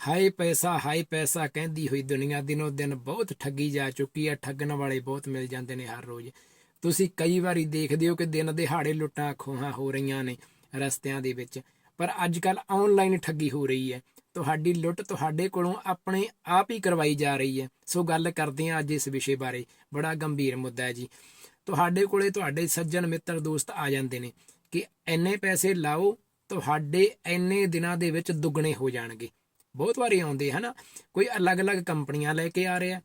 ਹਾਏ ਪੈਸਾ ਹਾਏ ਪੈਸਾ, ਕਹਿੰਦੀ ਹੋਈ ਦੁਨੀਆ ਦਿਨੋ ਦਿਨ ਬਹੁਤ ਠੱਗੀ ਜਾ ਚੁੱਕੀ ਹੈ ਠੱਗਣ ਵਾਲੇ ਬਹੁਤ ਮਿਲ ਜਾਂਦੇ ਨੇ ਹਰ ਰੋਜ਼। ਤੁਸੀਂ ਕਈ ਵਾਰੀ ਦੇਖਦੇ ਹੋ ਕਿ ਦਿਨ ਦਿਹਾੜੇ ਲੁੱਟਾਂ ਖੋਹਾਂ ਹੋ ਰਹੀਆਂ ਨੇ ਰਸਤਿਆਂ ਦੇ ਵਿੱਚ, ਪਰ ਅੱਜ ਕੱਲ ਆਨਲਾਈਨ ਠੱਗੀ ਹੋ ਰਹੀ ਹੈ। ਤੁਹਾਡੀ ਲੁੱਟ ਤੁਹਾਡੇ ਕੋਲੋਂ ਆਪਣੇ ਆਪ ਹੀ ਕਰਵਾਈ ਜਾ ਰਹੀ ਹੈ। ਸੋ ਗੱਲ ਕਰਦੇ ਹਾਂ ਅੱਜ ਇਸ ਵਿਸ਼ੇ ਬਾਰੇ। ਬੜਾ ਗੰਭੀਰ ਮੁੱਦਾ ਹੈ ਜੀ। ਤੁਹਾਡੇ ਕੋਲੇ ਤੁਹਾਡੇ ਸੱਜਣ ਮਿੱਤਰ ਦੋਸਤ ਆ ਜਾਂਦੇ ਨੇ ਕਿ ਇੰਨੇ ਪੈਸੇ ਲਾਓ, ਤੁਹਾਡੇ ਇੰਨੇ ਦਿਨਾਂ ਦੇ ਵਿੱਚ ਦੁੱਗਣੇ ਹੋ ਜਾਣਗੇ। ਬਹੁਤ ਵਾਰੀ ਆਉਂਦੇ ਹਨਾ? ਕੋਈ ਅਲੱਗ-ਅਲੱਗ ਕੰਪਨੀਆਂ ਲੈ ਕੇ ਆ ਰਿਹਾ,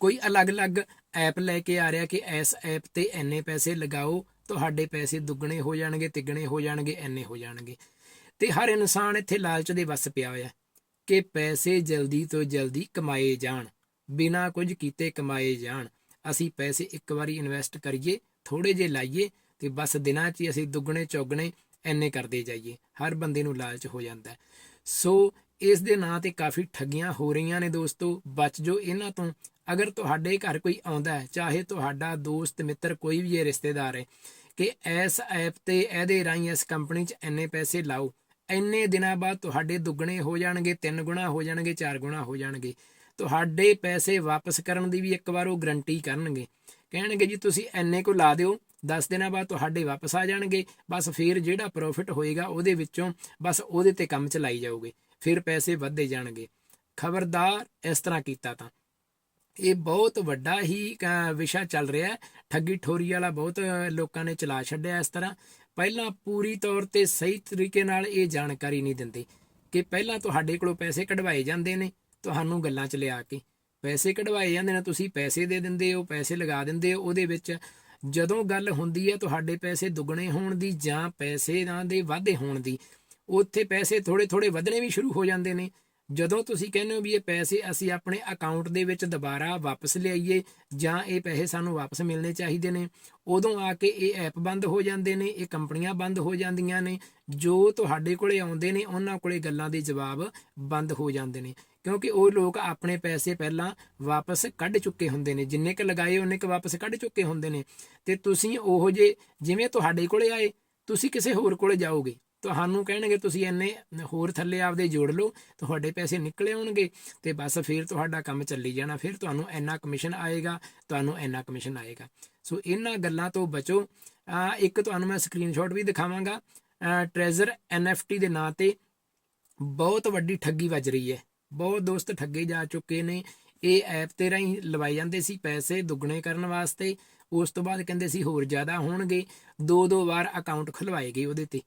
ਕੋਈ ਅਲੱਗ-ਅਲੱਗ ਐਪ ਲੈ ਕੇ ਆ ਰਿਹਾ ਕਿ ਇਸ ਐਪ ਤੇ ਇੰਨੇ ਪੈਸੇ ਲਗਾਓ, ਤੁਹਾਡੇ ਪੈਸੇ ਦੁੱਗਣੇ ਹੋ ਜਾਣਗੇ, ਤਿੱਗਣੇ ਹੋ ਜਾਣਗੇ, ਇੰਨੇ ਹੋ ਜਾਣਗੇ। ਤੇ ਹਰ ਇਨਸਾਨ ਇੱਥੇ ਲਾਲਚ ਦੇ ਵੱਸ ਪਿਆ ਹੋਇਆ ਕਿ ਪੈਸੇ ਜਲਦੀ ਤੋਂ ਜਲਦੀ ਕਮਾਏ ਜਾਣ, ਬਿਨਾਂ ਕੁਝ ਕੀਤੇ ਕਮਾਏ ਜਾਣ। ਅਸੀਂ ਪੈਸੇ ਇੱਕ ਵਾਰੀ ਇਨਵੈਸਟ ਕਰੀਏ ਥੋੜੇ ਜੇ ਲਾਈਏ ਤੇ ਬਸ ਦਿਨਾਂ 'ਚ ਹੀ ਅਸੀਂ ਦੁੱਗਣੇ ਚੌਗਣੇ ਐਨੇ ਕਰਦੇ ਜਾਈਏ। ਹਰ ਬੰਦੇ ਨੂੰ ਲਾਲਚ ਹੋ ਜਾਂਦਾ। ਸੋ ਇਸ ਦੇ ਨਾਂ ਤੇ ਕਾਫੀ ਠੱਗੀਆਂ ਹੋ ਰਹੀਆਂ ਨੇ ਦੋਸਤੋ। ਬਚ ਜੋ ਇਹਨਾਂ ਤੋਂ। ਅਗਰ ਤੁਹਾਡੇ ਘਰ ਕੋਈ ਆਉਂਦਾ ਹੈ, ਚਾਹੇ ਤੁਹਾਡਾ ਦੋਸਤ, ਮਿੱਤਰ, ਕੋਈ ਵੀ ਹੈ ਰਿਸ਼ਤੇਦਾਰ ਹੈ ਕਿ ਇਸ ਐਪ ਤੇ ਇਹਦੇ ਰਾਹੀਂ ਇਸ ਕੰਪਨੀ 'ਚ ਇੰਨੇ ਪੈਸੇ ਲਾਓ। ਇੰਨੇ ਦਿਨਾਂ ਬਾਅਦ ਤੁਹਾਡੇ ਦੁੱਗਣੇ ਹੋ ਜਾਣਗੇ, ਤਿੰਨ ਗੁਣਾ ਹੋ ਜਾਣਗੇ, ਚਾਰ ਗੁਣਾ ਹੋ ਜਾਣਗੇ। ਤੁਹਾਡੇ ਪੈਸੇ ਵਾਪਸ ਕਰਨ ਦੀ ਵੀ ਇੱਕ ਵਾਰ ਉਹ ਗਰੰਟੀ ਕਰਨਗੇ। ਕਹਿਣਗੇ ਜੀ, ਤੁਸੀਂ ਇੰਨੇ ਕੋ ਲਾ ਦਿਓ 10 ਦਿਨਾਂ ਬਾਅਦ ਤੁਹਾਡੇ ਵਾਪਸ ਆ ਜਾਣਗੇ। ਬਸ ਫਿਰ ਜਿਹੜਾ ਪ੍ਰੋਫਿਟ ਹੋਏਗਾ ਉਹਦੇ ਵਿੱਚੋਂ ਬਸ ਉਹਦੇ ਤੇ ਕੰਮ ਚਲਾਈ ਜਾਓਗੇ। ਫਿਰ ਪੈਸੇ ਵੱਧਦੇ ਜਾਣਗੇ। ਖਬਰਦਾਰ ਇਸ ਤਰ੍ਹਾਂ ਕੀਤਾ ਤਾਂ। ਇਹ ਬਹੁਤ ਵੱਡਾ ਹੀ ਵਿਸ਼ਾ ਚੱਲ ਰਿਹਾ। ਹੈ ਠੱਗੀ ਠੋਰੀ ਵਾਲਾ ਬਹੁਤ ਲੋਕਾਂ ਨੇ ਚਲਾ ਛੱਡਿਆ ਇਸ ਤਰ੍ਹਾਂ। ਪਹਿਲਾਂ ਪੂਰੀ ਤੌਰ ਤੇ ਸਹੀ ਤਰੀਕੇ ਨਾਲ ਇਹ ਜਾਣਕਾਰੀ ਨਹੀਂ ਦਿੰਦੇ ਕਿ ਪਹਿਲਾਂ ਤੁਹਾਡੇ ਕੋਲੋਂ ਪੈਸੇ ਕਢਵਾਏ ਜਾਂਦੇ ਨੇ, ਤੁਹਾਨੂੰ ਗੱਲਾਂ 'ਚ ਲਿਆ ਕੇ। ਪੈਸੇ ਕਢਵਾਏ ਜਾਂਦੇ ਨੇ, ਤੁਸੀਂ ਪੈਸੇ ਦੇ ਦਿੰਦੇ ਹੋ, ਪੈਸੇ ਲਗਾ ਦਿੰਦੇ ਹੋ, ਉਹਦੇ ਵਿੱਚ ਜਦੋਂ ਗੱਲ ਹੁੰਦੀ ਹੈ ਤੁਹਾਡੇ ਪੈਸੇ ਦੁੱਗਣੇ ਹੋਣ ਦੀ ਜਾਂ ਪੈਸੇ ਨਾਲ ਦੇ ਵਾਧੇ ਹੋਣ ਦੀ ਉੱਥੇ ਪੈਸੇ ਥੋੜੇ ਥੋੜੇ ਵਧਣੇ ਵੀ ਸ਼ੁਰੂ ਹੋ ਜਾਂਦੇ ਨੇ। ਜਦੋਂ ਤੁਸੀਂ ਕਹਿੰਦੇ ਹੋ ਵੀ ਇਹ ਪੈਸੇ ਅਸੀਂ ਆਪਣੇ ਅਕਾਊਂਟ ਦੇ ਵਿੱਚ ਦੁਬਾਰਾ ਵਾਪਸ ਲਿਆਈਏ ਜਾਂ ਇਹ ਪੈਸੇ ਸਾਨੂੰ ਵਾਪਸ ਮਿਲਣੇ ਚਾਹੀਦੇ ਨੇ, ਉਦੋਂ ਆ ਕੇ ਇਹ ਐਪ ਬੰਦ ਹੋ ਜਾਂਦੇ ਨੇ, ਇਹ ਕੰਪਨੀਆਂ ਬੰਦ ਹੋ ਜਾਂਦੀਆਂ ਨੇ, ਜੋ ਤੁਹਾਡੇ ਕੋਲੇ ਆਉਂਦੇ ਨੇ, ਉਹਨਾਂ ਕੋਲੇ ਗੱਲਾਂ ਦੇ ਜਵਾਬ ਬੰਦ ਹੋ ਜਾਂਦੇ ਨੇ। ਕਿਉਂਕਿ ਉਹ ਲੋਕ ਆਪਣੇ ਪੈਸੇ ਪਹਿਲਾਂ ਵਾਪਸ ਕੱਢ ਚੁੱਕੇ ਹੁੰਦੇ ਨੇ, ਜਿੰਨੇ ਕ ਲਗਾਏ ਉਹਨੇ ਕ ਵਾਪਸ ਕੱਢ ਚੁੱਕੇ ਹੁੰਦੇ ਨੇ। ਤੇ ਤੁਸੀਂ ਉਹੋ ਜੇ ਜਿਵੇਂ ਤੁਹਾਡੇ ਕੋਲੇ ਆਏ, ਤੁਸੀਂ ਕਿਸੇ ਹੋਰ ਕੋਲੇ ਜਾਓਗੇ। ਤੁਹਾਨੂੰ ਕਹਿਣਗੇ, ਤੁਸੀਂ ਇੰਨੇ ਹੋਰ ਥੱਲੇ ਆਪਦੇ ਜੋੜ ਲਓ, ਤੁਹਾਡੇ ਪੈਸੇ ਨਿਕਲੇ ਆਉਣਗੇ ਤੇ ਬਸ ਫਿਰ ਤੁਹਾਡਾ ਕੰਮ ਚੱਲੀ ਜਾਣਾ, ਫਿਰ ਤੁਹਾਨੂੰ ਇੰਨਾ ਕਮਿਸ਼ਨ ਆਏਗਾ, ਤੁਹਾਨੂੰ ਇੰਨਾ ਕਮਿਸ਼ਨ ਆਏਗਾ। ਸੋ ਇਹਨਾਂ ਗੱਲਾਂ ਤੋਂ ਬਚੋ। ਇੱਕ ਤੁਹਾਨੂੰ ਮੈਂ ਸਕਰੀਨਸ਼ਾਟ ਵੀ ਦਿਖਾਵਾਂਗਾ। ਟ੍ਰੈਜ਼ਰ NFT ਦੇ ਨਾਂ ਤੇ ਬਹੁਤ ਵੱਡੀ ਠੱਗੀ ਵੱਜ ਰਹੀ ਹੈ। ਬਹੁਤ ਦੋਸਤ ਠੱਗੇ ਜਾ ਚੁੱਕੇ ਨੇ। ਇਹ ਐਪ ਤੇ ਰਾਹੀਂ ਲਵਾਏ ਜਾਂਦੇ ਸੀ ਪੈਸੇ ਦੁੱਗਣੇ ਕਰਨ ਵਾਸਤੇ। ਉਸ ਤੋਂ ਬਾਅਦ ਕਹਿੰਦੇ ਸੀ ਹੋਰ ਜ਼ਿਆਦਾ ਹੋਣਗੇ। ਦੋ ਦੋ ਵਾਰ ਅਕਾਊਂਟ ਖੁਲਵਾਏ ਗਏ ਉਹਦੇ ਤੇ।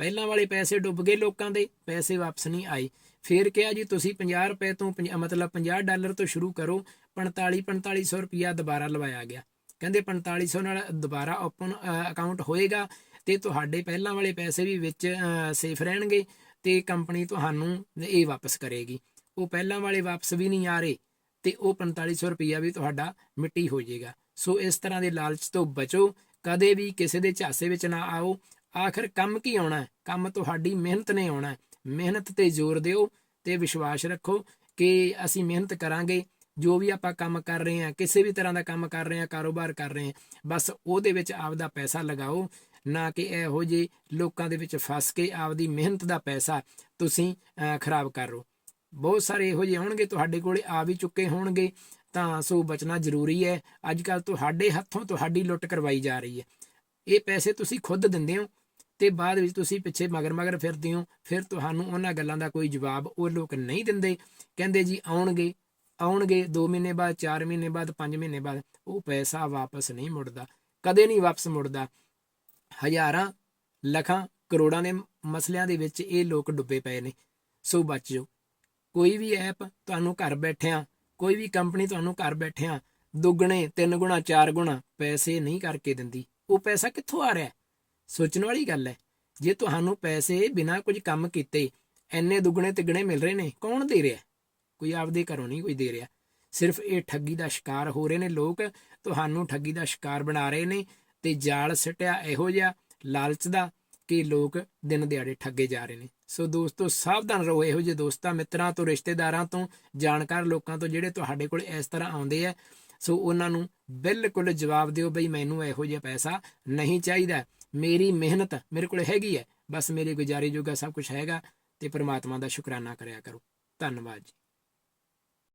ਪਹਿਲਾਂ ਵਾਲੇ ਪੈਸੇ ਡੁੱਬ ਗਏ ਲੋਕਾਂ ਦੇ, ਪੈਸੇ ਵਾਪਸ ਨਹੀਂ ਆਏ। ਫਿਰ ਕਿਹਾ ਜੀ, ਤੁਸੀਂ 50 ਰੁਪਏ ਤੋਂ ਪੰਜਾਹ- ਮਤਲਬ 50 ਡਾਲਰ ਤੋਂ ਸ਼ੁਰੂ ਕਰੋ 45 4500 ਰੁਪਿਆ ਦੁਬਾਰਾ ਲਵਾਇਆ ਗਿਆ। ਕਹਿੰਦੇ 4500 ਨਾਲ ਦੁਬਾਰਾ ਓਪਨ ਅਕਾਊਂਟ ਹੋਏਗਾ ਤੇ ਤੁਹਾਡੇ ਪਹਿਲਾਂ ਵਾਲੇ ਪੈਸੇ ਵੀ ਵਿੱਚ ਸੇਫ ਰਹਿਣਗੇ ਤੇ ਕੰਪਨੀ ਤੁਹਾਨੂੰ ਇਹ ਵਾਪਸ ਕਰੇਗੀ। ਉਹ ਪਹਿਲਾਂ ਵਾਲੇ ਵਾਪਸ ਵੀ ਨਹੀਂ ਆ ਰਹੇ ਤੇ ਉਹ 4500 ਰੁਪਿਆ ਵੀ ਤੁਹਾਡਾ ਮਿੱਟੀ ਹੋ ਜਾਏਗਾ। ਸੋ ਇਸ ਤਰ੍ਹਾਂ ਦੇ ਲਾਲਚ ਤੋਂ ਬਚੋ, ਕਦੇ ਵੀ ਕਿਸੇ ਦੇ ਝਾਸੇ ਵਿੱਚ ਨਾ ਆਓ ਆਖਰ ਕੰਮ ਕੀ ਆਉਣਾ ਕੰਮ ਤੁਹਾਡੀ ਮਿਹਨਤ ਨੇ ਆਉਣਾ ਮਿਹਨਤ ਤੇ ਜ਼ੋਰ ਦਿਓ ਤੇ ਵਿਸ਼ਵਾਸ ਰੱਖੋ ਕਿ ਅਸੀਂ ਮਿਹਨਤ ਕਰਾਂਗੇ। ਜੋ ਵੀ ਆਪਾਂ ਕੰਮ ਕਰ ਰਹੇ ਹਾਂ, ਕਿਸੇ ਵੀ ਤਰ੍ਹਾਂ ਦਾ ਕੰਮ ਕਰ ਰਹੇ ਹਾਂ, ਕਾਰੋਬਾਰ ਕਰ ਰਹੇ ਹਾਂ, ਬਸ ਉਹਦੇ ਵਿੱਚ ਆਪਦਾ ਪੈਸਾ ਲਗਾਓ। ਨਾ ਕਿ ਇਹੋ ਜਿਹੇ ਲੋਕਾਂ ਦੇ ਵਿੱਚ ਫਸ ਕੇ ਆਪਦੀ ਮਿਹਨਤ ਦਾ ਪੈਸਾ ਤੁਸੀਂ ਖਰਾਬ ਕਰ ਰਹੋ ਬਹੁਤ ਸਾਰੇ ਇਹੋ ਜਿਹੇ ਆਉਣਗੇ, ਤੁਹਾਡੇ ਕੋਲੇ ਆ ਵੀ ਚੁੱਕੇ ਹੋਣਗੇ, ਤਾਂ ਸੋ ਬਚਣਾ ਜ਼ਰੂਰੀ ਹੈ। ਅੱਜ ਕੱਲ ਤੁਹਾਡੇ ਹੱਥੋਂ ਤੁਹਾਡੀ ਲੁੱਟ ਕਰਵਾਈ ਜਾ ਰਹੀ ਹੈ। ਇਹ ਪੈਸੇ ਤੁਸੀਂ ਖੁਦ ਦਿੰਦੇ ਹੋ ਤੇ ਬਾਅਦ ਵਿੱਚ ਤੁਸੀਂ ਪਿੱਛੇ ਮਗਰ ਮਗਰ ਫਿਰਦੇ ਹੋ, ਫਿਰ ਤੁਹਾਨੂੰ ਉਹਨਾਂ ਗੱਲਾਂ ਦਾ ਕੋਈ ਜਵਾਬ ਉਹ ਲੋਕ ਨਹੀਂ ਦਿੰਦੇ। ਕਹਿੰਦੇ ਜੀ ਆਉਣਗੇ ਆਉਣਗੇ 2 ਮਹੀਨੇ ਬਾਅਦ 4 ਮਹੀਨੇ ਬਾਅਦ 5 ਮਹੀਨੇ ਬਾਅਦ, ਉਹ ਪੈਸਾ ਵਾਪਸ ਨਹੀਂ ਮੁੜਦਾ, ਕਦੇ ਨਹੀਂ ਵਾਪਸ ਮੁੜਦਾ। ਹਜ਼ਾਰਾਂ, ਲੱਖਾਂ, ਕਰੋੜਾਂ ਦੇ ਮਸਲਿਆਂ ਦੇ ਵਿੱਚ ਇਹ ਲੋਕ ਡੁੱਬੇ ਪਏ ਨੇ। ਸੋ ਬਚ ਜਾਓ ਕੋਈ ਵੀ ਐਪ ਤੁਹਾਨੂੰ ਘਰ ਬੈਠਿਆਂ, ਕੋਈ ਵੀ ਕੰਪਨੀ ਤੁਹਾਨੂੰ ਘਰ ਬੈਠਿਆਂ, ਦੁੱਗਣੇ, ਤਿੰਨ ਗੁਣਾ, ਚਾਰ ਗੁਣਾ ਪੈਸੇ ਨਹੀਂ ਕਰਕੇ ਦਿੰਦੀ। ਉਹ ਪੈਸਾ ਕਿੱਥੋਂ ਆ ਰਿਹਾ? ਸੋਚਣ ਵਾਲੀ ਗੱਲ ਹੈ। ਜੇ ਤੁਹਾਨੂੰ ਪੈਸੇ ਬਿਨਾਂ ਕੁਝ ਕੰਮ ਕੀਤੇ ਐਨੇ ਦੁੱਗਣੇ ਤਿੱਗਣੇ ਮਿਲ ਰਹੇ ਨੇ, ਕੌਣ ਦੇ ਰਿਹਾ? ਕੋਈ ਆਪਦੇ ਘਰੋਂ ਨਹੀਂ ਕੋਈ ਦੇ ਰਿਹਾ। ਸਿਰਫ ਇਹ ਠੱਗੀ ਦਾ ਸ਼ਿਕਾਰ ਹੋ ਰਹੇ ਨੇ ਲੋਕ, ਤੁਹਾਨੂੰ ਠੱਗੀ ਦਾ ਸ਼ਿਕਾਰ ਬਣਾ ਰਹੇ ਨੇ ਤੇ ਜਾਲ ਸਟਿਆ ਇਹੋ ਜਿਹਾ ਲਾਲਚ ਦਾ ਕਿ ਲੋਕ ਦਿਨ ਦਿਹਾੜੇ ਠੱਗੇ ਜਾ ਰਹੇ ਨੇ। ਸੋ ਦੋਸਤੋ, ਸਾਵਧਾਨ ਰਹੋ, ਇਹੋ ਜਿਹੇ ਦੋਸਤਾਂ, ਮਿੱਤਰਾਂ ਤੋਂ, ਰਿਸ਼ਤੇਦਾਰਾਂ ਤੋਂ, ਜਾਣਕਾਰ ਲੋਕਾਂ ਤੋਂ ਜਿਹੜੇ ਤੁਹਾਡੇ ਕੋਲ ਇਸ ਤਰ੍ਹਾਂ ਆਉਂਦੇ ਆ। ਸੋ ਉਹਨਾਂ ਨੂੰ ਬਿਲਕੁਲ ਜਵਾਬ ਦਿਓ ਬਈ ਮੈਨੂੰ ਇਹੋ ਜਿਹਾ ਪੈਸਾ ਨਹੀਂ ਚਾਹੀਦਾ। ਮੇਰੀ ਮਿਹਨਤ ਮੇਰੇ ਕੋਲ ਹੈਗੀ ਹੈ। ਬਸ ਮੇਰੇ ਗੁਜ਼ਾਰੇ ਜੋਗਾ ਸਭ ਕੁਝ ਹੈਗਾ ਤੇ ਪ੍ਰਮਾਤਮਾ ਦਾ ਸ਼ੁਕਰਾਨਾ ਕਰਿਆ ਕਰੋ। ਧੰਨਵਾਦ ਜੀ।